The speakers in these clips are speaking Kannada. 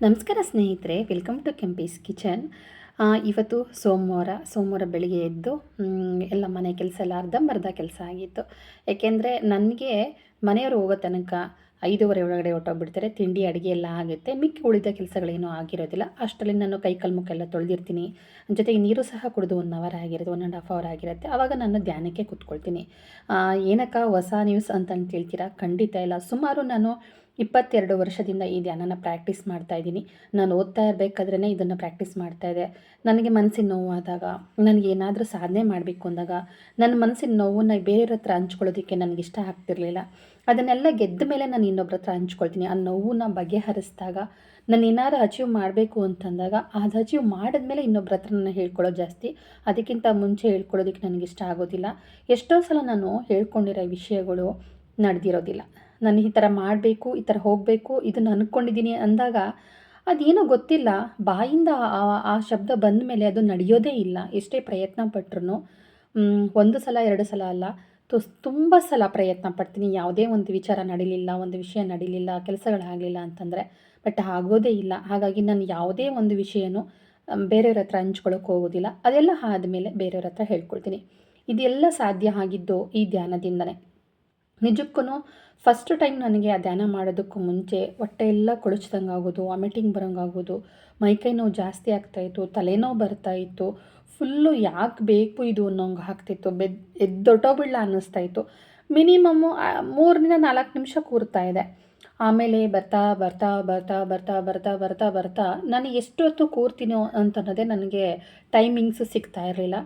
ನಮಸ್ಕಾರ ಸ್ನೇಹಿತರೆ ವೆಲ್ಕಮ್ ಟು ಕೆಂಪೀಸ್ ಕಿಚನ್ ಇವತ್ತು ಸೋಮವಾರ ಸೋಮವಾರ ಬೆಳಿಗ್ಗೆ ಎದ್ದು ಎಲ್ಲ ಮನೆ ಕೆಲಸ ಎಲ್ಲ ಅರ್ಧಂಬರ್ಧ ಕೆಲಸ ಆಗಿತ್ತು. ಯಾಕೆಂದರೆ ನನಗೆ ಮನೆಯವರು ಹೋಗೋ ತನಕ ಐದೂವರೆ ಒಳಗಡೆ ಹೊಟ್ಟೋಗ್ಬಿಡ್ತಾರೆ ತಿಂಡಿ, ಅಡುಗೆ ಎಲ್ಲ ಆಗುತ್ತೆ, ಮಿಕ್ಕಿ ಉಳಿದ ಕೆಲಸಗಳೇನೂ ಆಗಿರೋದಿಲ್ಲ. ಅಷ್ಟರಲ್ಲಿ ನಾನು ಕೈ ಕಾಲು ಎಲ್ಲ ತೊಳೆದಿರ್ತೀನಿ. ಜೊತೆಗೆ ನೀರು ಸಹ ಕುಡಿದು ಒನ್ ಅವರ್ ಆಗಿರುತ್ತೆ ಒನ್ ಆ್ಯಂಡ್ ಹಾಫ್ ಅವರ್ ಆಗಿರುತ್ತೆ. ಆವಾಗ ನಾನು ಧ್ಯಾನಕ್ಕೆ ಕೂತ್ಕೊಳ್ತೀನಿ. ಏನಕ್ಕ ಹೊಸ ನ್ಯೂಸ್ ಅಂತ ಹೇಳ್ತೀರಾ ಖಂಡಿತ ಇಲ್ಲ. ಸುಮಾರು ನಾನು ಇಪ್ಪತ್ತೆರಡು ವರ್ಷದಿಂದ ಈ ಧ್ಯಾನನ ಪ್ರಾಕ್ಟೀಸ್ ಮಾಡ್ತಾ ಇದ್ದೀನಿ. ನಾನು ಓದ್ತಾ ಇರಬೇಕಾದ್ರೇ ಇದನ್ನು ಪ್ರಾಕ್ಟೀಸ್ ಮಾಡ್ತಾ ಇದೆ ನನಗೆ ಮನಸ್ಸಿನ ನೋವಾದಾಗ, ನನಗೆ ಏನಾದರೂ ಸಾಧನೆ ಮಾಡಬೇಕು ಅಂದಾಗ, ನನ್ನ ಮನಸ್ಸಿನ ನೋವನ್ನು ಬೇರೆಯವ್ರ ಹತ್ರ ಹಂಚ್ಕೊಳ್ಳೋದಕ್ಕೆ ನನಗೆ ಇಷ್ಟ ಆಗ್ತಿರಲಿಲ್ಲ. ಅದನ್ನೆಲ್ಲ ಗೆದ್ದ ಮೇಲೆ ನಾನು ಇನ್ನೊಬ್ಬರ ಹತ್ರ ಹಂಚ್ಕೊಳ್ತೀನಿ. ಆ ನೋವನ್ನ ಬಗೆಹರಿಸಿದಾಗ, ನಾನು ಏನಾರು ಅಚೀವ್ ಮಾಡಬೇಕು ಅಂತಂದಾಗ, ಅದು ಅಚೀವ್ ಮಾಡಿದ್ಮೇಲೆ ಇನ್ನೊಬ್ಬರ ಹತ್ರ ನಾನು ಹೇಳ್ಕೊಳ್ಳೋದು ಜಾಸ್ತಿ, ಅದಕ್ಕಿಂತ ಮುಂಚೆ ಹೇಳ್ಕೊಳ್ಳೋದಕ್ಕೆ ನನಗೆ ಇಷ್ಟ ಆಗೋದಿಲ್ಲ. ಎಷ್ಟೋ ಸಲ ನಾನು ಹೇಳ್ಕೊಂಡಿರೋ ವಿಷಯಗಳು ನಡೆದಿರೋದಿಲ್ಲ. ನಾನು ಈ ಥರ ಮಾಡಬೇಕು, ಈ ಥರ ಹೋಗಬೇಕು, ಇದನ್ನು ಅಂದ್ಕೊಂಡಿದ್ದೀನಿ ಅಂದಾಗ ಅದೇನೋ ಗೊತ್ತಿಲ್ಲ. ಬಾಯಿಂದ ಆ- ಆ ಶಬ್ದ ಬಂದ ಮೇಲೆ ಅದು ನಡೆಯೋದೇ ಇಲ್ಲ. ಎಷ್ಟೇ ಪ್ರಯತ್ನ ಪಟ್ರು ಒಂದು ಸಲ, ಎರಡು ಸಲ ಅಲ್ಲ. ತುಸ್, ತುಂಬ ಸಲ ಪ್ರಯತ್ನ ಪಡ್ತೀನಿ. ಯಾವುದೇ ಒಂದು ವಿಚಾರ ನಡೀಲಿಲ್ಲ, ಒಂದು ವಿಷಯ ನಡೀಲಿಲ್ಲ, ಕೆಲಸಗಳಾಗಲಿಲ್ಲ ಅಂತಂದರೆ. ಬಟ್ ಆಗೋದೇ ಇಲ್ಲ. ಹಾಗಾಗಿ ನಾನು ಯಾವುದೇ ಒಂದು ವಿಷಯನೂ ಬೇರೆಯವ್ರ ಹತ್ರ ಹಂಚ್ಕೊಳ್ಳೋಕೆ ಹೋಗೋದಿಲ್ಲ. ಅದೆಲ್ಲ ಆದಮೇಲೆ ಬೇರೆಯವ್ರ ಹತ್ರ ಹೇಳ್ಕೊಳ್ತೀನಿ. ಇದೆಲ್ಲ ಸಾಧ್ಯ ಆಗಿದ್ದು ಈ ಧ್ಯಾನದಿಂದನೇ. ನಿಜಕ್ಕೂ ಫಸ್ಟ್ ಟೈಮ್ ನನಗೆ ಆ ಧ್ಯಾನ ಮಾಡೋದಕ್ಕೂ ಮುಂಚೆ ಹೊಟ್ಟೆ ಎಲ್ಲ ಕೊಳಚ್ದಂಗೆ ಆಗೋದು ವಾಮಿಟಿಂಗ್ ಬರೋಂಗಾಗೋದು ಮೈಕೈ ನೋವು ಜಾಸ್ತಿ ಆಗ್ತಾಯಿತ್ತು ತಲೆನೋವು ಬರ್ತಾಯಿತ್ತು ಫುಲ್ಲು ಯಾಕೆ ಬೇಕು ಇದು ಅನ್ನೋಂಗೆ ಆಗ್ತಿತ್ತು, ಬೆದ್ ಎದ್ದೊಟ್ಟೋಬಿಡ್ಲ ಅನ್ನಿಸ್ತಾ ಇತ್ತು. ಮಿನಿಮಮ್ಮು ಮೂರರಿಂದ ನಾಲ್ಕು ನಿಮಿಷ ಕೂರ್ತಾ ಇದೆ ಆಮೇಲೆ ಬರ್ತಾ ಬರ್ತಾ ಬರ್ತಾ ಬರ್ತಾ ಬರ್ತಾ ಬರ್ತಾ ಬರ್ತಾ, ನಾನು ಎಷ್ಟೊತ್ತು ಕೂರ್ತೀನೋ ಅಂತನ್ನೋದೇ ನನಗೆ ಟೈಮಿಂಗ್ಸ್ ಸಿಗ್ತಾ ಇರಲಿಲ್ಲ.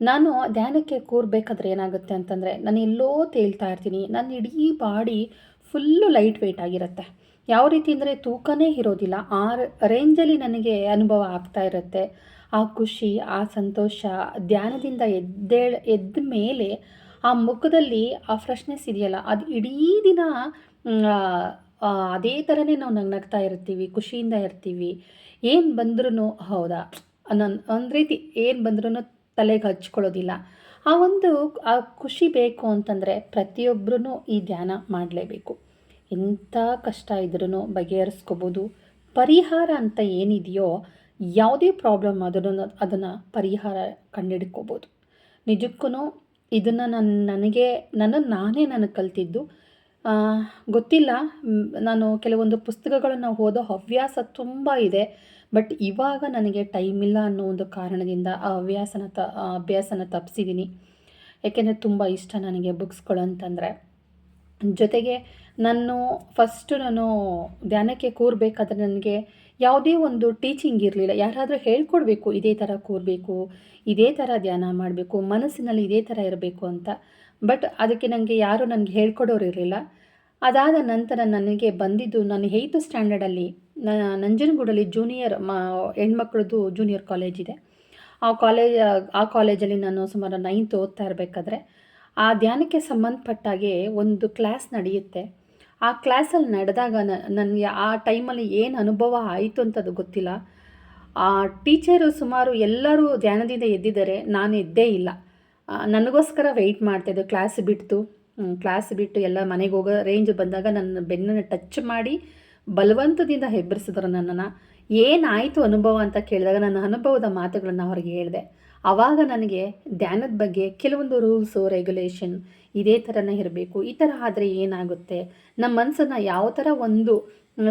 ನಾನು ಧ್ಯಾನಕ್ಕೆ ಕೂರಬೇಕಾದ್ರೆ ಏನಾಗುತ್ತೆ ಅಂತಂದರೆ ನಾನು ಎಲ್ಲೋ ತೇಳ್ತಾ ಇರ್ತೀನಿ. ನನ್ನ ಇಡೀ ಬಾಡಿ ಫುಲ್ಲು ಲೈಟ್ ವೆಯ್ಟ್ ಆಗಿರುತ್ತೆ. ಯಾವ ರೀತಿ ಅಂದರೆ ತೂಕನೇ ಇರೋದಿಲ್ಲ. ಆ ರೇಂಜಲ್ಲಿ ನನಗೆ ಅನುಭವ ಆಗ್ತಾ ಇರುತ್ತೆ. ಆ ಖುಷಿ, ಆ ಸಂತೋಷ, ಧ್ಯಾನದಿಂದ ಎದ್ದೇಳ ಎದ್ದ ಮೇಲೆ ಆ ಮುಖದಲ್ಲಿ ಆ ಫ್ರೆಶ್ನೆಸ್ ಇದೆಯಲ್ಲ, ಅದು ಇಡೀ ದಿನ ಅದೇ ಥರನೇ ನಾವು ನಗ್ನಗ್ತಾ ಇರ್ತೀವಿ, ಖುಷಿಯಿಂದ ಇರ್ತೀವಿ. ಏನು ಬಂದ್ರೂ ಹೌದಾ? ನನ್ನ ಒಂದು ರೀತಿ ಏನು ಬಂದ್ರೂ ತಲೆಗೆ ಹಚ್ಕೊಳ್ಳೋದಿಲ್ಲ. ಆ ಒಂದು, ಆ ಖುಷಿ ಬೇಕು ಅಂತಂದರೆ ಪ್ರತಿಯೊಬ್ಬರೂ ಈ ಧ್ಯಾನ ಮಾಡಲೇಬೇಕು. ಎಂಥ ಕಷ್ಟ ಇದ್ರೂ ಬಗೆಹರಿಸ್ಕೋಬೋದು. ಪರಿಹಾರ ಅಂತ ಏನಿದೆಯೋ, ಯಾವುದೇ ಪ್ರಾಬ್ಲಮ್ ಅದನ್ನು ಅದನ್ನು ಪರಿಹಾರ ಕಂಡುಹಿಡ್ಕೋಬೋದು ನಿಜಕ್ಕೂ ಇದನ್ನು ನನ್ನ ನನಗೆ ನನ್ನ ನಾನೇ ನನಗೆ ಕಲ್ತಿದ್ದು. ಗೊತ್ತಿಲ್ಲ. ನಾನು ಕೆಲವೊಂದು ಪುಸ್ತಕಗಳನ್ನು ಓದೋ ಹವ್ಯಾಸ ತುಂಬ ಇದೆ. ಬಟ್ ಇವಾಗ ನನಗೆ ಟೈಮ್ ಇಲ್ಲ ಅನ್ನೋ ಒಂದು ಕಾರಣದಿಂದ ಆ ಹವ್ಯಾಸನ ತ ಅಭ್ಯಾಸನ ತಪ್ಪಿಸಿದ್ದೀನಿ ಯಾಕೆಂದರೆ ತುಂಬ ಇಷ್ಟ ನನಗೆ ಬುಕ್ಸ್ಗಳು ಅಂತಂದರೆ. ಜೊತೆಗೆ ನಾನು ಫಸ್ಟು ನಾನು ಧ್ಯಾನಕ್ಕೆ ಕೂರಬೇಕಾದ್ರೆ ನನಗೆ ಯಾವುದೇ ಒಂದು ಟೀಚಿಂಗ್ ಇರಲಿಲ್ಲ. ಯಾರಾದರೂ ಹೇಳ್ಕೊಡ್ಬೇಕು, ಇದೇ ಥರ ಕೂರಬೇಕು, ಇದೇ ಥರ ಧ್ಯಾನ ಮಾಡಬೇಕು, ಮನಸ್ಸಿನಲ್ಲಿ ಇದೇ ಥರ ಇರಬೇಕು ಅಂತ. ಬಟ್ ಅದಕ್ಕೆ ನನಗೆ ಯಾರೂ ನನಗೆ ಹೇಳ್ಕೊಡೋರು ಇರಲಿಲ್ಲ. ಅದಾದ ನಂತರ ನನಗೆ ಬಂದಿದ್ದು ನಾನು ಏಯ್ತ್ ಸ್ಟ್ಯಾಂಡರ್ಡಲ್ಲಿ ನಂಜನಗೂಡಲ್ಲಿ ಜೂನಿಯರ್ ಮ, ಹೆಣ್ಮಕ್ಳದ್ದು ಜೂನಿಯರ್ ಕಾಲೇಜ್ ಇದೆ. ಆ ಕಾಲೇಜ್ ಆ ಕಾಲೇಜಲ್ಲಿ ನಾನು ಸುಮಾರು ನೈನ್ತ್ ಓದ್ತಾ ಇರಬೇಕಾದ್ರೆ, ಆ ಧ್ಯಾನಕ್ಕೆ ಸಂಬಂಧಪಟ್ಟಾಗೆ ಒಂದು ಕ್ಲಾಸ್ ನಡೆಯುತ್ತೆ. ಆ ಕ್ಲಾಸಲ್ಲಿ ನಡೆದಾಗ ನನಗೆ ಆ ಟೈಮಲ್ಲಿ ಏನು ಅನುಭವ ಆಯಿತು ಅಂತದು ಗೊತ್ತಿಲ್ಲ. ಆ ಟೀಚರು ಸುಮಾರು ಎಲ್ಲರೂ ಧ್ಯಾನದಿಂದ ಎದ್ದಿದ್ದಾರೆ, ನಾನು ಎದ್ದೇ ಇಲ್ಲ. ನನಗೋಸ್ಕರ ವೆಯ್ಟ್ ಮಾಡ್ತಾಯಿದ್ದೆ ಕ್ಲಾಸ್ ಬಿಟ್ಟು ಕ್ಲಾಸ್ ಬಿಟ್ಟು ಎಲ್ಲ ಮನೆಗೆ ಹೋಗೋ ರೇಂಜ್ ಬಂದಾಗ ನನ್ನ ಬೆನ್ನನ್ನು ಟಚ್ ಮಾಡಿ ಬಲವಂತದಿಂದ ಹೆಬ್ಬರಿಸಿದ್ರು ನನ್ನನ್ನು. ಏನಾಯಿತು ಅನುಭವ ಅಂತ ಕೇಳಿದಾಗ ನನ್ನ ಅನುಭವದ ಮಾತುಗಳನ್ನು ಅವ್ರಿಗೆ ಹೇಳಿದೆ. ಆವಾಗ ನನಗೆ ಧ್ಯಾನದ ಬಗ್ಗೆ ಕೆಲವೊಂದು ರೂಲ್ಸು ರೆಗ್ಯುಲೇಷನ್ ಇದೇ ಥರನೇ ಇರಬೇಕು. ಈ ಥರ ಆದರೆ ಏನಾಗುತ್ತೆ? ನಮ್ಮ ಮನಸ್ಸನ್ನು ಯಾವ ಥರ ಒಂದು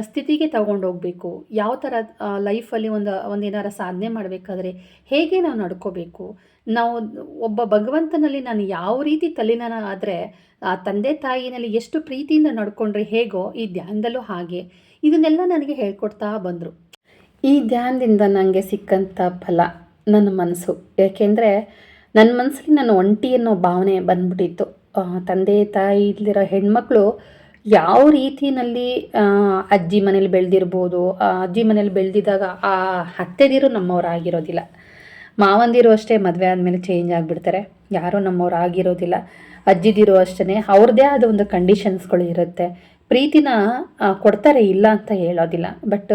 ಸ್ಥಿತಿಗೆ ತಗೊಂಡೋಗ್ಬೇಕು ಯಾವ ಥರ ಲೈಫಲ್ಲಿ ಒಂದು ಒಂದು ಏನಾರ ಸಾಧನೆ ಮಾಡಬೇಕಾದ್ರೆ ಹೇಗೆ ನಾವು ನಡ್ಕೋಬೇಕು? ನಾವು ಒಬ್ಬ ಭಗವಂತನಲ್ಲಿ ನಾನು ಯಾವ ರೀತಿ ತಲೆನ ಆದರೆ, ಆ ತಂದೆ ತಾಯಿನಲ್ಲಿ ಎಷ್ಟು ಪ್ರೀತಿಯಿಂದ ನಡ್ಕೊಂಡ್ರೆ ಹೇಗೋ ಈ ಧ್ಯಾನದಲ್ಲೂ ಹಾಗೆ. ಇದನ್ನೆಲ್ಲ ನನಗೆ ಹೇಳ್ಕೊಡ್ತಾ ಬಂದರು. ಈ ಧ್ಯಾನದಿಂದ ನನಗೆ ಸಿಕ್ಕಂಥ ಫಲ ನನ್ನ ಮನಸ್ಸು. ಯಾಕೆಂದರೆ ನನ್ನ ಮನಸ್ಸಲ್ಲಿ ನಾನು ಒಂಟಿ ಅನ್ನೋ ಭಾವನೆ ಬಂದ್ಬಿಟ್ಟಿತ್ತು. ತಂದೆ ತಾಯಿ ಇಲ್ಲಿರೋ ಹೆಣ್ಮಕ್ಳು ಯಾವ ರೀತಿಯಲ್ಲಿ ಅಜ್ಜಿ ಮನೇಲಿ ಬೆಳೆದಿರ್ಬೋದು ಅಜ್ಜಿ ಮನೇಲಿ ಬೆಳೆದಿದ್ದಾಗ ಆ ಅತ್ತೆದಿರು ನಮ್ಮವರಾಗಿರೋದಿಲ್ಲ. ಮಾವಂದಿರು ಅಷ್ಟೇ ಮದುವೆ ಆದಮೇಲೆ ಚೇಂಜ್ ಆಗಿಬಿಡ್ತಾರೆ. ಯಾರೂ ನಮ್ಮವ್ರು ಆಗಿರೋದಿಲ್ಲ. ಅಜ್ಜಿದಿರು ಅಷ್ಟೇ ಅವ್ರದ್ದೇ ಆದ ಒಂದು ಕಂಡೀಷನ್ಸ್ಗಳು ಇರುತ್ತೆ. ಪ್ರೀತಿನ ಕೊಡ್ತಾರೆ ಇಲ್ಲ ಅಂತ ಹೇಳೋದಿಲ್ಲ. ಬಟ್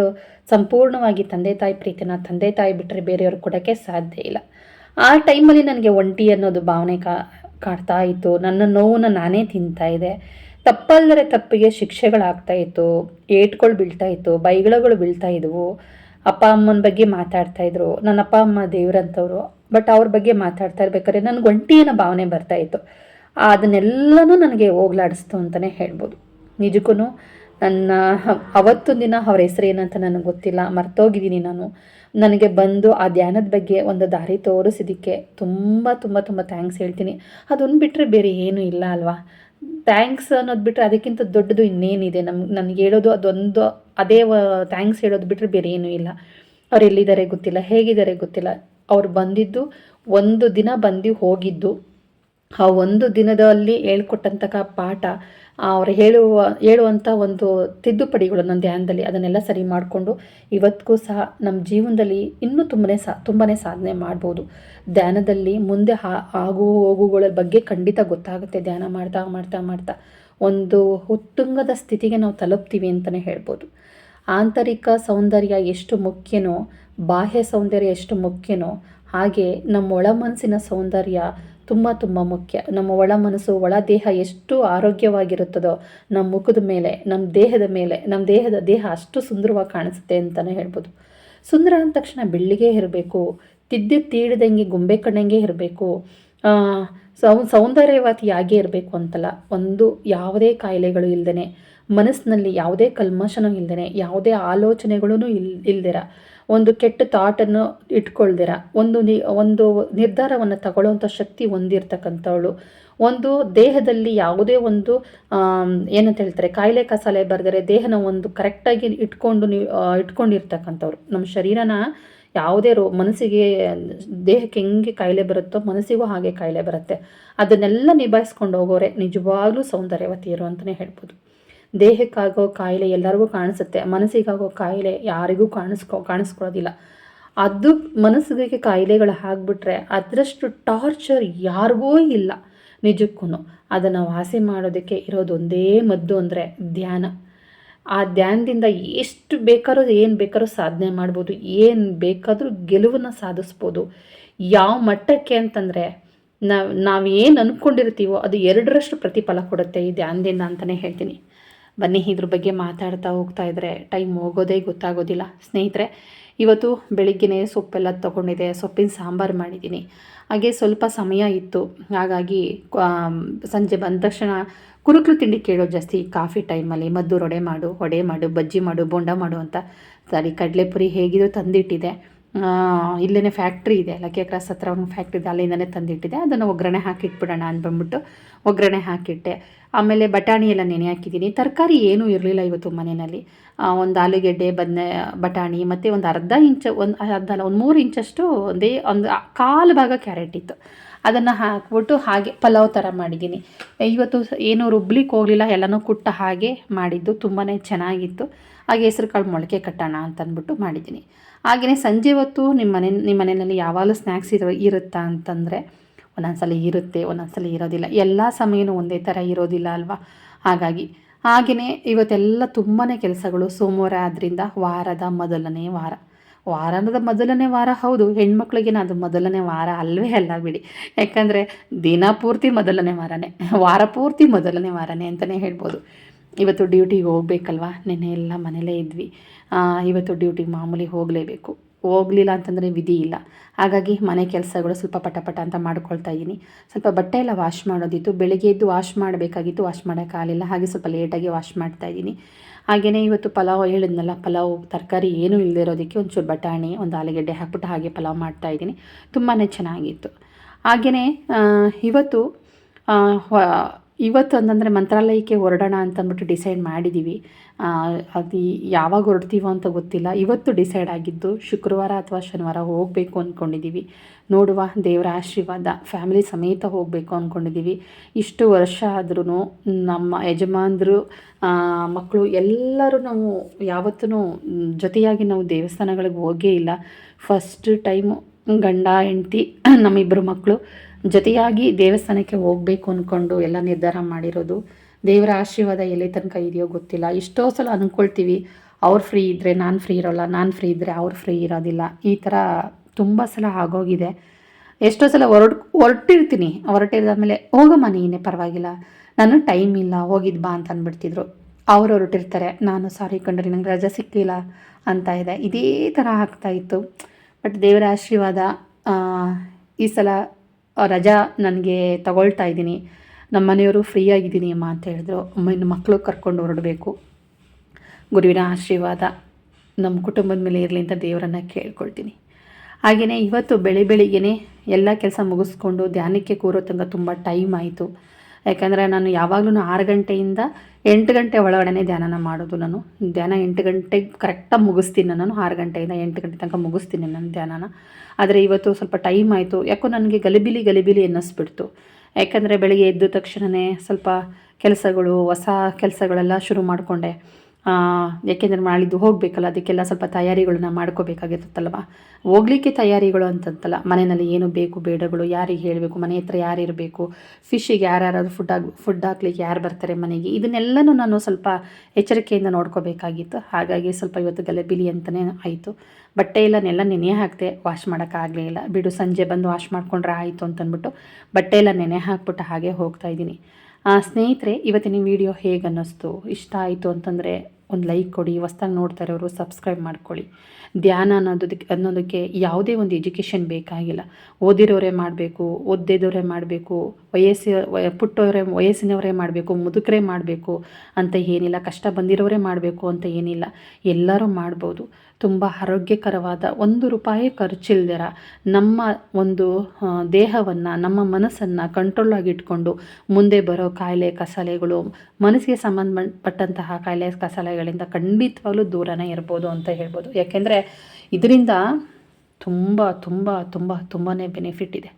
ಸಂಪೂರ್ಣವಾಗಿ ತಂದೆ ತಾಯಿ ಪ್ರೀತಿನ ತಂದೆ ತಾಯಿ ಬಿಟ್ಟರೆ ಬೇರೆಯವ್ರು ಕೊಡೋಕ್ಕೆ ಸಾಧ್ಯ ಇಲ್ಲ. ಆ ಟೈಮಲ್ಲಿ ನನಗೆ ಒಂಟಿ ಅನ್ನೋದು ಭಾವನೆ ಕಾ, ಕಾಡ್ತಾ ಇತ್ತು. ನನ್ನ ನೋವನ್ನು ನಾನೇ ತಿಂತಾ ಇದೆ ತಪ್ಪಲ್ಲರೆ ತಪ್ಪಿಗೆ ಶಿಕ್ಷೆಗಳಾಗ್ತಾ ಇತ್ತು. ಏಟ್ಗಳು ಬೀಳ್ತಾ ಇತ್ತು. ಬೈಗಳಗಳು ಬೀಳ್ತಾ ಇದ್ವು. ಅಪ್ಪ ಅಮ್ಮನ ಬಗ್ಗೆ ಮಾತಾಡ್ತಾ ಇದ್ರು. ನನ್ನ ಅಪ್ಪ ಅಮ್ಮ ದೇವ್ರಂಥವ್ರು. ಬಟ್ ಅವ್ರ ಬಗ್ಗೆ ಮಾತಾಡ್ತಾ ಇರ್ಬೇಕಾದ್ರೆ ನನಗೆ ಒಂಟಿಯನ ಭಾವನೆ ಬರ್ತಾ ಇತ್ತು. ಅದನ್ನೆಲ್ಲನೂ ನನಗೆ ಹೋಗ್ಲಾಡಿಸ್ತು ಅಂತಲೇ ಹೇಳ್ಬೋದು. ನಿಜಕ್ಕೂ ನನ್ನ ಅವತ್ತು ದಿನ ಅವ್ರ ಹೆಸರು ಏನಂತ ನನಗೆ ಗೊತ್ತಿಲ್ಲ. ಮರ್ತೋಗಿದ್ದೀನಿ ನಾನು. ನನಗೆ ಬಂದು ಆ ಧ್ಯಾನದ ಬಗ್ಗೆ ಒಂದು ದಾರಿ ತೋರಿಸಿದ್ದಕ್ಕೆ ತುಂಬ ತುಂಬ ತುಂಬ ಥ್ಯಾಂಕ್ಸ್ ಹೇಳ್ತೀನಿ. ಅದೊಂದು ಬಿಟ್ಟರೆ ಬೇರೆ ಏನೂ ಇಲ್ಲ ಅಲ್ವಾ? ಥ್ಯಾಂಕ್ಸ್ ಅನ್ನೋದು ಬಿಟ್ಟರೆ ಅದಕ್ಕಿಂತ ದೊಡ್ಡದು ಇನ್ನೇನಿದೆ ನಮ್ಗೆ. ನನಗೆ ಹೇಳೋದು ಅದೊಂದು ಅದೇ ಥ್ಯಾಂಕ್ಸ್ ಹೇಳೋದು ಬಿಟ್ಟರೆ ಬೇರೆ ಏನೂ ಇಲ್ಲ. ಅವ್ರು ಎಲ್ಲಿದ್ದಾರೆ ಗೊತ್ತಿಲ್ಲ, ಹೇಗಿದ್ದಾರೆ ಗೊತ್ತಿಲ್ಲ. ಅವ್ರು ಬಂದಿದ್ದು, ಒಂದು ದಿನ ಬಂದು ಹೋಗಿದ್ದು. ಆ ಒಂದು ದಿನದಲ್ಲಿ ಹೇಳ್ಕೊಟ್ಟಂತಹ ಪಾಠ ಅವ್ರು ಹೇಳುವ ಹೇಳುವಂಥ ಒಂದು ತಿದ್ದುಪಡಿಗಳು ನನ್ನ ಧ್ಯಾನದಲ್ಲಿ ಅದನ್ನೆಲ್ಲ ಸರಿ ಮಾಡಿಕೊಂಡು ಇವತ್ತಿಗೂ ಸಹ ನಮ್ಮ ಜೀವನದಲ್ಲಿ ಇನ್ನೂ ತುಂಬನೇ ಸಾ, ತುಂಬನೇ ಸಾಧನೆ ಮಾಡ್ಬೋದು. ಧ್ಯಾನದಲ್ಲಿ ಮುಂದೆ ಆಗು ಹೋಗುಗಳ ಬಗ್ಗೆ ಖಂಡಿತ ಗೊತ್ತಾಗುತ್ತೆ. ಧ್ಯಾನ ಮಾಡ್ತಾ ಮಾಡ್ತಾ ಮಾಡ್ತಾ. ಒಂದು ಉತ್ತುಂಗದ ಸ್ಥಿತಿಗೆ ನಾವು ತಲುಪ್ತೀವಿ ಅಂತಲೇ ಹೇಳ್ಬೋದು. ಆಂತರಿಕ ಸೌಂದರ್ಯ ಎಷ್ಟು ಮುಖ್ಯನೋ, ಬಾಹ್ಯ ಸೌಂದರ್ಯ ಎಷ್ಟು ಮುಖ್ಯನೋ, ಹಾಗೆ ನಮ್ಮ ಒಳ ಮನಸ್ಸಿನ ಸೌಂದರ್ಯ ತುಂಬ ತುಂಬ ಮುಖ್ಯ. ನಮ್ಮ ಒಳ ಮನಸ್ಸು, ಒಳ ದೇಹ ಎಷ್ಟು ಆರೋಗ್ಯವಾಗಿರುತ್ತದೋ, ನಮ್ಮ ಮುಖದ ಮೇಲೆ, ನಮ್ಮ ದೇಹದ ಮೇಲೆ, ನಮ್ಮ ದೇಹದ ದೇಹ ಅಷ್ಟು ಸುಂದರವಾಗಿ ಕಾಣಿಸುತ್ತೆ ಅಂತಲೇ ಹೇಳ್ಬೋದು. ಸುಂದರ ಅಂದ ತಕ್ಷಣ ಬೆಳ್ಳಿಗೆ ಇರಬೇಕು, ತಿದ್ದಿ ತೀಡಿದಂಗೆ ಗೊಂಬೆ ಕಣ್ಣಂಗೆ ಇರಬೇಕು ಸೌ ಸೌಂದರ್ಯವತಿಯಾಗೇ ಇರಬೇಕು ಅಂತಲ್ಲ, ಒಂದು ಯಾವುದೇ ಕಾಯಿಲೆಗಳು ಇಲ್ಲದೇ ಮನಸ್ಸಿನಲ್ಲಿ ಯಾವುದೇ ಕಲ್ಮಶನೂ ಇಲ್ಲದೇ ಯಾವುದೇ ಆಲೋಚನೆಗಳೂ ಇಲ್, ಇಲ್ದಿರ, ಒಂದು ಕೆಟ್ಟ ಥಾಟನ್ನು ಇಟ್ಕೊಳ್ದಿರ, ಒಂದು ನಿ, ಒಂದು ನಿರ್ಧಾರವನ್ನು ತಗೊಳ್ಳುವಂಥ ಶಕ್ತಿ ಹೊಂದಿರ್ತಕ್ಕಂಥವಳು. ಒಂದು ದೇಹದಲ್ಲಿ ಯಾವುದೇ ಒಂದು ಏನಂತ ಹೇಳ್ತಾರೆ, ಕಾಯಿಲೆ ಕಸಾಲೆ ಬರೆದರೆ ದೇಹನ ಒಂದು ಕರೆಕ್ಟಾಗಿ ಇಟ್ಕೊಂಡು ನೀವು ಇಟ್ಕೊಂಡಿರ್ತಕ್ಕಂಥವ್ರು ನಮ್ಮ ಶರೀರನ ಯಾವುದೇ ರೋ, ಮನಸ್ಸಿಗೆ ದೇಹಕ್ಕೆ ಹೆಂಗೆ ಕಾಯಿಲೆ ಬರುತ್ತೋ ಮನಸ್ಸಿಗೂ ಹಾಗೆ ಕಾಯಿಲೆ ಬರುತ್ತೆ. ಅದನ್ನೆಲ್ಲ ನಿಭಾಯಿಸ್ಕೊಂಡು ಹೋಗೋರೆ ನಿಜವಾಗ್ಲೂ ಸೌಂದರ್ಯವತಿಯರು ಅಂತಲೇ ಹೇಳ್ಬೋದು. ದೇಹಕ್ಕಾಗೋ ಕಾಯಿಲೆ ಎಲ್ಲರಿಗೂ ಕಾಣಿಸುತ್ತೆ. ಮನಸ್ಸಿಗಾಗೋ ಕಾಯಿಲೆ ಯಾರಿಗೂ ಕಾಣಿಸ್ಕೊ, ಕಾಣಿಸ್ಕೊಳ್ಳೋದಿಲ್ಲ. ಅದು ಮನಸ್ಸಿಗೆ ಕಾಯಿಲೆಗಳು ಆಗಿಬಿಟ್ರೆ ಅದರಷ್ಟು ಟಾರ್ಚರ್ ಯಾರಿಗೂ ಇಲ್ಲ ನಿಜಕ್ಕೂ ಅದನ್ನು ವಾಸಿ ಮಾಡೋದಕ್ಕೆ ಇರೋದೊಂದೇ ಮದ್ದು ಅಂದರೆ ಧ್ಯಾನ. ಆ ಧ್ಯಾನದಿಂದ ಎಷ್ಟು ಬೇಕಾದ್ರೂ ಏನು ಬೇಕಾದ್ರೂ ಸಾಧನೆ ಮಾಡ್ಬೋದು, ಏನು ಬೇಕಾದರೂ ಗೆಲುವನ್ನು ಸಾಧಿಸ್ಬೋದು. ಯಾವ ಮಟ್ಟಕ್ಕೆ ಅಂತಂದರೆ, ನಾವು ನಾವು ಏನು ಅಂದ್ಕೊಂಡಿರ್ತೀವೋ ಅದು ಎರಡರಷ್ಟು ಪ್ರತಿಫಲ ಕೊಡುತ್ತೆ ಈ ಧ್ಯಾನದಿಂದ ಅಂತಲೇ ಹೇಳ್ತೀನಿ. ಬನ್ನಿ, ಇದ್ರ ಬಗ್ಗೆ ಮಾತಾಡ್ತಾ ಹೋಗ್ತಾ ಇದ್ದರೆ ಟೈಮ್ ಹೋಗೋದೇ ಗೊತ್ತಾಗೋದಿಲ್ಲ. ಸ್ನೇಹಿತರೆ, ಇವತ್ತು ಬೆಳಿಗ್ಗೆನೇ ಸೊಪ್ಪೆಲ್ಲ ತೊಗೊಂಡಿದೆ ಸೊಪ್ಪಿನ ಸಾಂಬಾರು ಮಾಡಿದ್ದೀನಿ. ಹಾಗೆ ಸ್ವಲ್ಪ ಸಮಯ ಇತ್ತು. ಹಾಗಾಗಿ ಸಂಜೆ ಬಂದ ತಕ್ಷಣ ಕುರುಕಲು ತಿಂಡಿ ಕೇಳೋದು ಜಾಸ್ತಿ ಕಾಫಿ ಟೈಮಲ್ಲಿ. ಮದ್ದು ರೊಡೆ ಮಾಡು ಹೊಡೆ ಮಾಡು, ಬಜ್ಜಿ ಮಾಡು, ಬೋಂಡ ಮಾಡು ಅಂತ. ಸರಿ, ಕಡಲೆಪುರಿ ಹೇಗಿದ್ರು ತಂದಿಟ್ಟಿದೆ. ಇಲ್ಲೇ ಫ್ಯಾಕ್ಟ್ರಿ ಇದೆ. ಲಕ್ಕೆ ಕ್ರಾಸ್ ಹತ್ರ ಒಂದು ಫ್ಯಾಕ್ಟ್ರಿ ಇದೆ. ಅಲ್ಲಿಂದನೇ ತಂದಿಟ್ಟಿದೆ. ಅದನ್ನು ಒಗ್ಗರಣೆ ಹಾಕಿಟ್ಬಿಡೋಣ ಅಂದ್ಬಂದ್ಬಿಟ್ಟು ಒಗ್ಗರಣೆ ಹಾಕಿಟ್ಟೆ. ಆಮೇಲೆ ಬಟಾಣಿ ಎಲ್ಲ ನೆನೆ ಹಾಕಿದ್ದೀನಿ. ತರಕಾರಿ ಏನೂ ಇರಲಿಲ್ಲ ಇವತ್ತು ಮನೆಯಲ್ಲಿ. ಒಂದು ಆಲೂಗೆಡ್ಡೆ, ಬದನೆ, ಬಟಾಣಿ, ಮತ್ತು ಒಂದು ಅರ್ಧ ಇಂಚ್, ಒಂದು, ಅರ್ಧ ಅಲ್ಲ, ಒಂದು ಮೂರು ಇಂಚಷ್ಟು ಒಂದೇ, ಒಂದು ಕಾಲು ಭಾಗ ಕ್ಯಾರೆಟ್ ಇತ್ತು. ಅದನ್ನು ಹಾಕ್ಬಿಟ್ಟು ಹಾಗೆ ಪಲಾವ್ ಥರ ಮಾಡಿದ್ದೀನಿ. ಇವತ್ತು ಏನು ರುಬ್ಲಿಕ್ಕೆ ಹೋಗಲಿಲ್ಲ, ಎಲ್ಲನೂ ಕುಟ್ಟ ಹಾಗೆ ಮಾಡಿದ್ದು ತುಂಬಾ ಚೆನ್ನಾಗಿತ್ತು. ಹಾಗೆ ಹೆಸ್ರು ಕಾಳು ಮೊಳಕೆ ಕಟ್ಟೋಣ ಅಂತಂದ್ಬಿಟ್ಟು ಮಾಡಿದ್ದೀನಿ. ಹಾಗೆಯೇ ಸಂಜೆ ಹೊತ್ತು ನಿಮ್ಮ ಮನೆ ನಿಮ್ಮ ಮನೆಯಲ್ಲಿ ಯಾವಾಗಲೂ ಸ್ನ್ಯಾಕ್ಸ್ ಇರೋ, ಇರುತ್ತಾ ಅಂತಂದರೆ ಒಂದೊಂದ್ಸಲ ಇರುತ್ತೆ, ಒಂದೊಂದ್ಸಲ ಇರೋದಿಲ್ಲ. ಎಲ್ಲ ಸಮಯನೂ ಒಂದೇ ಥರ ಇರೋದಿಲ್ಲ ಅಲ್ವಾ? ಹಾಗಾಗಿ ಹಾಗೆಯೇ ಇವತ್ತೆಲ್ಲ ತುಂಬಾ ಕೆಲಸಗಳು ಸೋಮವಾರ ಆದ್ದರಿಂದ ವಾರದ ಮೊದಲನೇ ವಾರ. ವಾರದ ಮೊದಲನೇ ವಾರ ಹೌದು ಹೆಣ್ಮಕ್ಳಿಗೆ ಅದು ಮೊದಲನೇ ವಾರ ಅಲ್ವೇ ಅಲ್ಲ ಬಿಡಿ. ಯಾಕಂದರೆ ದಿನ ಪೂರ್ತಿ ಮೊದಲನೇ ವಾರನೇ, ವಾರ ಪೂರ್ತಿ ಮೊದಲನೇ ವಾರನೇ ಅಂತಲೇ ಹೇಳ್ಬೋದು. ಇವತ್ತು ಡ್ಯೂಟಿಗೆ ಹೋಗ್ಬೇಕಲ್ವಾ? ನೆನ್ನೆ ಎಲ್ಲ ಮನೇಲೇ ಇದ್ವಿ. ಇವತ್ತು ಡ್ಯೂಟಿಗೆ ಮಾಮೂಲಿ ಹೋಗಲೇಬೇಕು. ಹೋಗಲಿಲ್ಲ ಅಂತಂದರೆ ವಿಧಿ ಇಲ್ಲ. ಹಾಗಾಗಿ ಮನೆ ಕೆಲಸಗಳು ಸ್ವಲ್ಪ ಪಟಪಟ ಪಟ ಅಂತ ಮಾಡ್ಕೊಳ್ತಾ ಇದ್ದೀನಿ. ಸ್ವಲ್ಪ ಬಟ್ಟೆ ಎಲ್ಲ ವಾಶ್ ಮಾಡೋದಿತ್ತು. ಬೆಳಿಗ್ಗೆ ಎದ್ದು ವಾಶ್ ಮಾಡಬೇಕಾಗಿತ್ತು. ವಾಶ್ ಮಾಡೋಕ್ಕಾಗಲಿಲ್ಲ ಹಾಗೆ ಸ್ವಲ್ಪ ಲೇಟಾಗಿ ವಾಶ್ ಮಾಡ್ತಾ ಇದ್ದೀನಿ. ಹಾಗೆಯೇ ಇವತ್ತು ಪಲಾವ್ ಹೇಳಿದ್ನಲ್ಲ, ಪಲಾವ್ ತರಕಾರಿ ಏನೂ ಇಲ್ಲದಿರೋದಕ್ಕೆ ಒಂಚೂರು ಬಟಾಣಿ, ಒಂದು ಆಲೂಗೆಡ್ಡೆ ಹಾಕ್ಬಿಟ್ಟು ಹಾಗೆ ಪಲಾವ್ ಮಾಡ್ತಾಯಿದ್ದೀನಿ ತುಂಬಾ ಚೆನ್ನಾಗಿತ್ತು. ಹಾಗೆಯೇ ಇವತ್ತು ಇವತ್ತು ಅಂತಂದರೆ ಮಂತ್ರಾಲಯಕ್ಕೆ ಹೊರಡೋಣ ಅಂತಂದ್ಬಿಟ್ಟು ಡಿಸೈಡ್ ಮಾಡಿದ್ದೀವಿ ಅದು ಯಾವಾಗ ಹೊರಡ್ತೀವೋ ಅಂತ ಗೊತ್ತಿಲ್ಲ. ಇವತ್ತು ಡಿಸೈಡ್ ಆಗಿದ್ದು ಶುಕ್ರವಾರ ಅಥವಾ ಶನಿವಾರ ಹೋಗಬೇಕು ಅಂದ್ಕೊಂಡಿದ್ದೀವಿ ನೋಡುವ, ದೇವರ ಆಶೀರ್ವಾದ ಫ್ಯಾಮಿಲಿ ಸಮೇತ ಹೋಗಬೇಕು ಅಂದ್ಕೊಂಡಿದ್ದೀವಿ ಇಷ್ಟು ವರ್ಷ ಆದ್ರೂ ನಮ್ಮ ಯಜಮಾನ್ರು ಮಕ್ಕಳು ಎಲ್ಲರೂ ನಾವು ಯಾವತ್ತೂ ಜೊತೆಯಾಗಿ ನಾವು ದೇವಸ್ಥಾನಗಳಿಗೆ ಹೋಗೇ ಇಲ್ಲ. ಫಸ್ಟ್ ಟೈಮು ಗಂಡ, ಹೆಂಡತಿ ನಮ್ಮಿಬ್ಬರು ಮಕ್ಕಳು ಜೊತೆಯಾಗಿ ದೇವಸ್ಥಾನಕ್ಕೆ ಹೋಗಬೇಕು ಅಂದ್ಕೊಂಡು ಎಲ್ಲ ನಿರ್ಧಾರ ಮಾಡಿರೋದು. ದೇವರ ಆಶೀರ್ವಾದ ಎಲ್ಲಿ ತನಕ ಇದೆಯೋ ಗೊತ್ತಿಲ್ಲ. ಎಷ್ಟೋ ಸಲ ಅಂದ್ಕೊಳ್ತೀವಿ ಅವ್ರು ಫ್ರೀ ಇದ್ದರೆ ನಾನು ಫ್ರೀ ಇರೋಲ್ಲ, ನಾನು ಫ್ರೀ ಇದ್ದರೆ ಅವ್ರು ಫ್ರೀ ಇರೋದಿಲ್ಲ. ಈ ಥರ ತುಂಬ ಸಲ ಆಗೋಗಿದೆ. ಎಷ್ಟೋ ಸಲ ಹೊರಡ್, ಹೊರಟಿರ್ತೀನಿ. ಹೊರಟಿದ್ದಾದಮೇಲೆ ಹೋಗಮ್ಮ ನೀನೇ, ಪರವಾಗಿಲ್ಲ. ನಾನು ಟೈಮ್ ಇಲ್ಲ ಹೋಗಿದ್ದು ಬಾ ಅಂತ ಅಂದ್ಬಿಡ್ತಿದ್ರು ಅವರು ಹೊರಟಿರ್ತಾರೆ. ನಾನು ಸಾರಿ ಕಂಡ್ರಿ ನಂಗೆ ರಜೆ ಸಿಕ್ಕಿಲ್ಲ ಅಂತ ಇದೆ. ಇದೇ ಥರ ಆಗ್ತಾಯಿತ್ತು ಬಟ್ ದೇವರ ಆಶೀರ್ವಾದ ಈ ಸಲ ರಜಾ ನನಗೆ ತಗೊಳ್ತಾ ಇದ್ದೀನಿ. ನಮ್ಮ ಮನೆಯವರು ಫ್ರೀ ಆಗಿದ್ದೀನಿ ಅಮ್ಮ ಅಂತ ಹೇಳಿದ್ರು. ಇನ್ನು ಮಕ್ಕಳು ಕರ್ಕೊಂಡು ಹೊರಡಬೇಕು. ಗುರುವಿನ ಆಶೀರ್ವಾದ ನಮ್ಮ ಕುಟುಂಬದ ಮೇಲೆ ಇರಲಿ ಅಂತ ದೇವರನ್ನು ಕೇಳ್ಕೊಳ್ತೀನಿ. ಹಾಗೆಯೇ ಇವತ್ತು ಬೆಳಿ ಬೆಳಿಗ್ಗೆ ಎಲ್ಲ ಕೆಲಸ ಮುಗಿಸ್ಕೊಂಡು ಧ್ಯಾನಕ್ಕೆ ಕೂರೋ ತನಕ ತುಂಬ ಟೈಮ್ ಆಯಿತು. ಯಾಕಂದರೆ ನಾನು ಯಾವಾಗಲೂ ಆರು ಗಂಟೆಯಿಂದ ಎಂಟು ಗಂಟೆ ಒಳಗಡೆ ಧ್ಯಾನನ ಮಾಡೋದು ನಾನು. ಧ್ಯಾನ ಎಂಟು ಗಂಟೆಗೆ ಕರೆಕ್ಟಾಗಿ ಮುಗಿಸ್ತೀನಿ ನಾನು ಆರು ಗಂಟೆಯಿಂದ ಎಂಟು ಗಂಟೆ ತನಕ ಮುಗಿಸ್ತೀನಿ ನಾನು ಧ್ಯಾನನ. ಆದರೆ ಇವತ್ತು ಸ್ವಲ್ಪ ಟೈಮ್ ಆಯಿತು. ಯಾಕೋ ನನಗೆ ಗಲಿಬಿಲಿ ಗಲಿಬಿಲಿ ಅನ್ನಿಸ್ಬಿಡ್ತು. ಯಾಕಂದರೆ ಬೆಳಿಗ್ಗೆ ಎದ್ದ ತಕ್ಷಣವೇ ಸ್ವಲ್ಪ ಕೆಲಸಗಳು ಹೊಸ ಕೆಲಸಗಳೆಲ್ಲ ಶುರು ಮಾಡಿಕೊಂಡೆ. ಯಾಕೆಂದರೆ ನಾಳಿದ್ದು ಹೋಗಬೇಕಲ್ಲ, ಅದಕ್ಕೆಲ್ಲ ಸ್ವಲ್ಪ ತಯಾರಿಗಳನ್ನ ಮಾಡ್ಕೋಬೇಕಾಗಿರುತ್ತಲ್ವ? ಹೋಗ್ಲಿಕ್ಕೆ ತಯಾರಿಗಳು ಅಂತಂತಲ್ಲ, ಮನೆಯಲ್ಲಿ ಏನು ಬೇಕು, ಬೇಡಗಳು, ಯಾರಿಗೆ ಹೇಳಬೇಕು, ಮನೆ ಹತ್ರ ಯಾರು ಇರಬೇಕು ಫಿಶ್ಶಿಗೆ ಯಾರ್ಯಾರು ಫುಡ್ ಆಗಿ ಫುಡ್ ಹಾಕ್ಲಿಕ್ಕೆ ಯಾರು ಬರ್ತಾರೆ ಮನೆಗೆ, ಇದನ್ನೆಲ್ಲನೂ ನಾನು ಸ್ವಲ್ಪ ಎಚ್ಚರಿಕೆಯಿಂದ ನೋಡ್ಕೋಬೇಕಾಗಿತ್ತು. ಹಾಗಾಗಿ ಸ್ವಲ್ಪ ಇವತ್ತು ಗಲಭಿಲಿ ಅಂತಲೇ ಆಯಿತು. ಬಟ್ಟೆ ನೆನೆ ಹಾಕಿದೆ ವಾಶ್ ಮಾಡೋಕ್ಕಾಗಲೇ ಇಲ್ಲ. ಬಿಡು, ಸಂಜೆ ಬಂದು ವಾಶ್ ಮಾಡಿಕೊಂಡ್ರೆ ಆಯಿತು ಅಂತಂದ್ಬಿಟ್ಟು ಬಟ್ಟೆ ಎಲ್ಲ ನೆನೆ ಹಾಕ್ಬಿಟ್ಟು ಹಾಗೆ ಹೋಗ್ತಾ ಇದ್ದೀನಿ. ಸ್ನೇಹಿತರೆ ಇವತ್ತಿನ ವಿಡಿಯೋ ಹೇಗೆ ಅನ್ನಿಸ್ತು ಇಷ್ಟ ಆಯಿತು ಅಂತಂದರೆ ಒಂದು ಲೈಕ್ ಕೊಡಿ, ಹೊಸ್ದಾಗಿ ನೋಡ್ತಾ ಇರೋರು ಸಬ್ಸ್ಕ್ರೈಬ್ ಮಾಡ್ಕೊಳ್ಳಿ. ಧ್ಯಾನ ಅನ್ನೋದಕ್ಕೆ ಅನ್ನೋದಕ್ಕೆ ಯಾವುದೇ ಒಂದು ಎಜುಕೇಷನ್ ಬೇಕಾಗಿಲ್ಲ. ಓದಿರೋರೇ ಮಾಡಬೇಕು ಓದ್ದೇದವರೇ ಮಾಡಬೇಕು, ವಯಸ್ಸು ಪುಟ್ಟವರೇ, ವಯಸ್ಸಿನವರೇ ಮಾಡಬೇಕು, ಮುದುಕರೇ ಮಾಡಬೇಕು ಅಂತ ಏನಿಲ್ಲ, ಕಷ್ಟ ಬಂದಿರೋರೇ ಮಾಡಬೇಕು ಅಂತ ಏನಿಲ್ಲ. ಎಲ್ಲರೂ ಮಾಡ್ಬೋದು. ತುಂಬ ಆರೋಗ್ಯಕರವಾದ ಒಂದು ರೂಪಾಯಿ ಖರ್ಚಿಲ್ದಿರ ನಮ್ಮ ಒಂದು ದೇಹವನ್ನು, ನಮ್ಮ ಮನಸ್ಸನ್ನು ಕಂಟ್ರೋಲ್ ಇಟ್ಕೊಂಡು ಮುಂದೆ ಬರೋ ಕಾಯಿಲೆ, ಕಸಾಲೆಗಳು, ಮನಸ್ಸಿಗೆ ಸಂಬಂಧಪಟ್ಟಂತಹ ಕಾಯಿಲೆ ಕಸಾಲೆಗಳಿಂದ ಖಂಡಿತವಾಗ್ಲೂ ದೂರನೇ ಇರ್ಬೋದು ಅಂತ ಹೇಳ್ಬೋದು. ಯಾಕೆಂದರೆ ಇದರಿಂದ ತುಂಬ ತುಂಬ ತುಂಬ ತುಂಬಾ ಬೆನಿಫಿಟ್ ಇದೆ.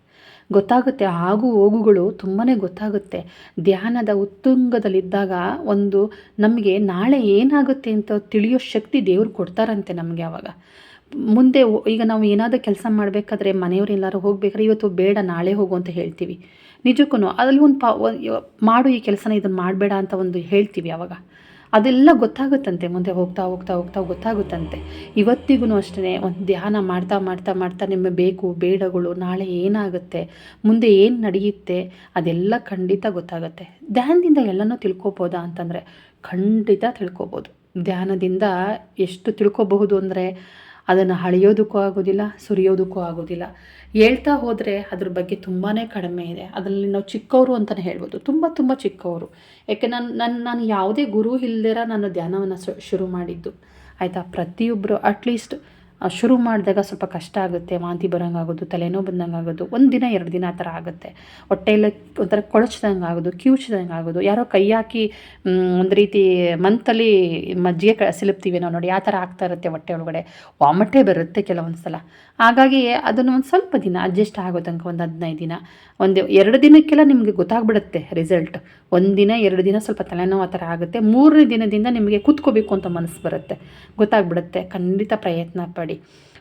ಗೊತ್ತಾಗುತ್ತೆ, ಆಗು ಹೋಗುಗಳು ತುಂಬಾ ಗೊತ್ತಾಗುತ್ತೆ. ಧ್ಯಾನದ ಉತ್ತುಂಗದಲ್ಲಿದ್ದಾಗ ಒಂದು ನಮಗೆ ನಾಳೆ ಏನಾಗುತ್ತೆ ಅಂತ ತಿಳಿಯೋ ಶಕ್ತಿ ದೇವ್ರು ಕೊಡ್ತಾರಂತೆ ನಮಗೆ ಆವಾಗ ಮುಂದೆ ಈಗ ನಾವು ಏನಾದರೂ ಕೆಲಸ ಮಾಡಬೇಕಾದ್ರೆ ಮನೆಯವರೆಲ್ಲರೂ ಹೋಗ್ಬೇಕಾದ್ರೆ ಇವತ್ತು ಬೇಡ, ನಾಳೆ ಹೋಗು ಅಂತ ಹೇಳ್ತೀವಿ. ನಿಜಕ್ಕೂ ಅದರಲ್ಲಿ ಒಂದು ಪಾ ಮಾಡು ಈ ಕೆಲಸನ ಇದನ್ನು ಮಾಡಬೇಡ ಅಂತ ಒಂದು ಹೇಳ್ತೀವಿ ಆವಾಗ ಅದೆಲ್ಲ ಗೊತ್ತಾಗುತ್ತಂತೆ, ಮುಂದೆ ಹೋಗ್ತಾ ಹೋಗ್ತಾ ಹೋಗ್ತಾ ಗೊತ್ತಾಗುತ್ತಂತೆ. ಇವತ್ತಿಗೂ ಅಷ್ಟೇ ಒಂದು ಧ್ಯಾನ ಮಾಡ್ತಾ ಮಾಡ್ತಾ ಮಾಡ್ತಾ ನಿಮಗೆ ಬೇಕು, ಬೇಡಗಳು, ನಾಳೆ ಏನಾಗುತ್ತೆ, ಮುಂದೆ ಏನು ನಡೆಯುತ್ತೆ, ಅದೆಲ್ಲ ಖಂಡಿತ ಗೊತ್ತಾಗುತ್ತೆ. ಧ್ಯಾನದಿಂದ ಎಲ್ಲನೂ ತಿಳ್ಕೊಬೋದಾ ಅಂತಂದರೆ ಖಂಡಿತ ತಿಳ್ಕೊಬೋದು. ಧ್ಯಾನದಿಂದ ಎಷ್ಟು ತಿಳ್ಕೊಬಹುದು ಅಂದರೆ ಅದನ್ನು ಅಳೆಯೋದಕ್ಕೂ ಆಗೋದಿಲ್ಲ, ಸುರಿಯೋದಕ್ಕೂ ಆಗೋದಿಲ್ಲ. ಹೇಳ್ತಾ ಹೋದರೆ ಅದ್ರ ಬಗ್ಗೆ ತುಂಬಾ ಕಡಿಮೆ ಇದೆ. ಅದರಲ್ಲಿ ನಾವು ಚಿಕ್ಕವರು ಅಂತಲೇ ಹೇಳ್ಬೋದು. ತುಂಬ ತುಂಬ ಚಿಕ್ಕವರು. ಯಾಕೆ ನಾನು ನನ್ನ ನಾನು ಯಾವುದೇ ಗುರು ಇಲ್ದಿರ ನಾನು ಧ್ಯಾನವನ್ನು ಶುರು ಮಾಡಿದ್ದು. ಆಯಿತಾ? ಪ್ರತಿಯೊಬ್ಬರು ಅಟ್ಲೀಸ್ಟ್ ಶುರು ಮಾಡಿದಾಗ ಸ್ವಲ್ಪ ಕಷ್ಟ ಆಗುತ್ತೆ, ವಾಂತಿ ಬರೋಂಗಾಗೋದು, ತಲೆನೋವು ಬಂದಂಗೆ ಆಗೋದು ಒಂದು ದಿನ, ಎರಡು ದಿನ ಆ ಥರ ಆಗುತ್ತೆ. ಹೊಟ್ಟೆಯೆಲ್ಲ ಒಂಥರ ಕೊಳಚ್ದಂಗೆ ಆಗೋದು ಕಿವುಚ್ದಂಗೆ ಆಗೋದು ಯಾರೋ ಕೈ ಹಾಕಿ ಒಂದು ರೀತಿ ಮಂತಲ್ಲಿ ಮಜ್ಜಿಗೆ ಕ, ಸಿಲುಪ್ತೀವಿ ನಾವು ನೋಡಿ, ಆ ಥರ ಆಗ್ತಾ ಇರುತ್ತೆ ಹೊಟ್ಟೆ ಒಳಗಡೆ. ವಾಮಟೆ ಬರುತ್ತೆ ಕೆಲವೊಂದು ಸಲ ಹಾಗಾಗಿ ಅದನ್ನು ಒಂದು ಸ್ವಲ್ಪ ದಿನ ಅಡ್ಜಸ್ಟ್ ಆಗೋ ತನಕ ಒಂದು ಹದಿನೈದು ದಿನ, ಒಂದು ಎರಡು ದಿನಕ್ಕೆಲ್ಲ ನಿಮಗೆ ಗೊತ್ತಾಗ್ಬಿಡುತ್ತೆ ರಿಸಲ್ಟ್ ಒಂದು ದಿನ, ಎರಡು ದಿನ ಸ್ವಲ್ಪ ತಲೆನೋವು ಆ ಥರ ಆಗುತ್ತೆ. ಮೂರನೇ ದಿನದಿಂದ ನಿಮಗೆ ಕೂತ್ಕೋಬೇಕು ಅಂತ ಮನಸ್ಸು ಬರುತ್ತೆ. ಗೊತ್ತಾಗ್ಬಿಡುತ್ತೆ. ಖಂಡಿತ ಪ್ರಯತ್ನ ಪಡಿ.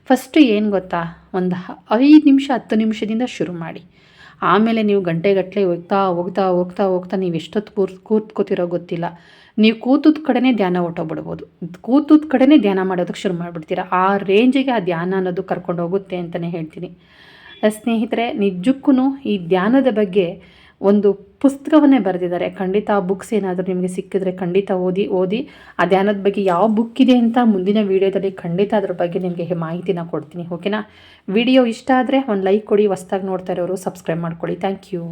ಫಸ್ಟು ಏನು ಗೊತ್ತಾ? ಒಂದು ಐದು ನಿಮಿಷ, ಹತ್ತು ನಿಮಿಷದಿಂದ ಶುರು ಮಾಡಿ. ಆಮೇಲೆ ನೀವು ಗಂಟೆಗಟ್ಟಲೆ ಹೋಗ್ತಾ ಹೋಗ್ತಾ ಹೋಗ್ತಾ ಹೋಗ್ತಾ ನೀವು ಎಷ್ಟೊತ್ತು ಕೂರ್ ಕೂತ್ಕೋತಿರೋ ಗೊತ್ತಿಲ್ಲ. ನೀವು ಕೂತದ ಕಡೆನೇ ಧ್ಯಾನ ಹೊಟ್ಟೋಗ್ಬಿಡ್ಬೋದು ಕೂತದ ಕಡೆನೇ ಧ್ಯಾನ ಮಾಡೋದಕ್ಕೆ ಶುರು ಮಾಡಿಬಿಡ್ತೀರ? ಆ ರೇಂಜಿಗೆ ಆ ಧ್ಯಾನ ಅನ್ನೋದು ಕರ್ಕೊಂಡು ಹೋಗುತ್ತೆ ಅಂತಲೇ ಹೇಳ್ತೀನಿ. ಸ್ನೇಹಿತರೆ ನಿಜಕ್ಕೂ ಈ ಧ್ಯಾನದ ಬಗ್ಗೆ ಒಂದು ಪುಸ್ತಕವನ್ನೇ ಬರೆದಿದ್ದಾರೆ. ಖಂಡಿತ ಆ ಬುಕ್ಸ್ ಏನಾದರೂ ನಿಮಗೆ ಸಿಕ್ಕಿದ್ರೆ ಖಂಡಿತ ಓದಿ ಓದಿ. ಆ ಧ್ಯಾನದ ಬಗ್ಗೆ ಯಾವ ಬುಕ್ ಇದೆ ಅಂತ ಮುಂದಿನ ವೀಡಿಯೋದಲ್ಲಿ ಖಂಡಿತ ಅದ್ರ ಬಗ್ಗೆ ನಿಮಗೆ ಮಾಹಿತಿನ ಕೊಡ್ತೀನಿ. ಓಕೆನಾ ವಿಡಿಯೋ ಇಷ್ಟ ಆದರೆ ಒಂದು ಲೈಕ್ ಕೊಡಿ. ಹೊಸ್ದಾಗಿ ನೋಡ್ತಾ ಇರೋರು ಸಬ್ಸ್ಕ್ರೈಬ್ ಮಾಡ್ಕೊಳ್ಳಿ. Thank you